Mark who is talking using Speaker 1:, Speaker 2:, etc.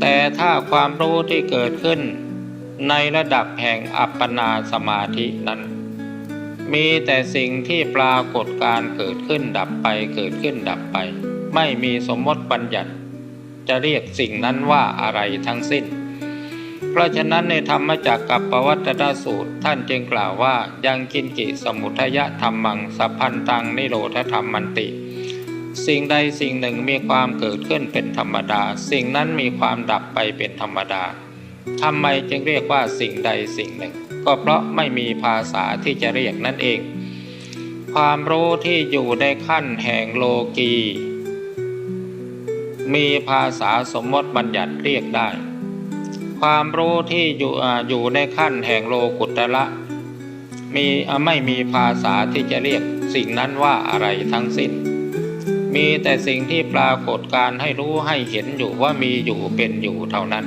Speaker 1: แต่ถ้าความรู้ที่เกิดขึ้น ในระดับแห่งอัปปนาสมาธินั้น มีแต่สิ่งที่ปรากฏการเกิดขึ้นดับไปเกิดขึ้นดับไป ไม่มีสมมติบัญญัติ จะเรียกสิ่งนั้นว่าอะไรทั้งสิ้น เพราะฉะนั้นในธรรมจักรกับปวัตตสูตร ท่านจึงกล่าวว่ายังกินกิสมุทยธรรมังสัพพันตังนิโรธธรรมมันติ สิ่งใดสิ่งหนึ่งมีความเกิดขึ้นเป็นธรรมดา สิ่งนั้นมีความดับไปเป็นธรรมดาทำไมจึงเรียกว่าสิ่งใดสิ่งหนึ่ง ก็เพราะไม่มีภาษาที่จะเรียกนั่นเอง ความรู้ที่อยู่ในขั้นแห่งโลกี มีภาษาสมมติบัญญัติเรียกได้ ความรู้ที่อยู่อยู่ในขั้นแห่งโลกุตระมีไม่มีภาษาที่จะเรียกสิ่งนั้นว่าอะไรทั้งสิ้น มีแต่สิ่งที่ปรากฏการให้รู้ให้เห็นอยู่ว่ามีอยู่เป็นอยู่เท่านั้น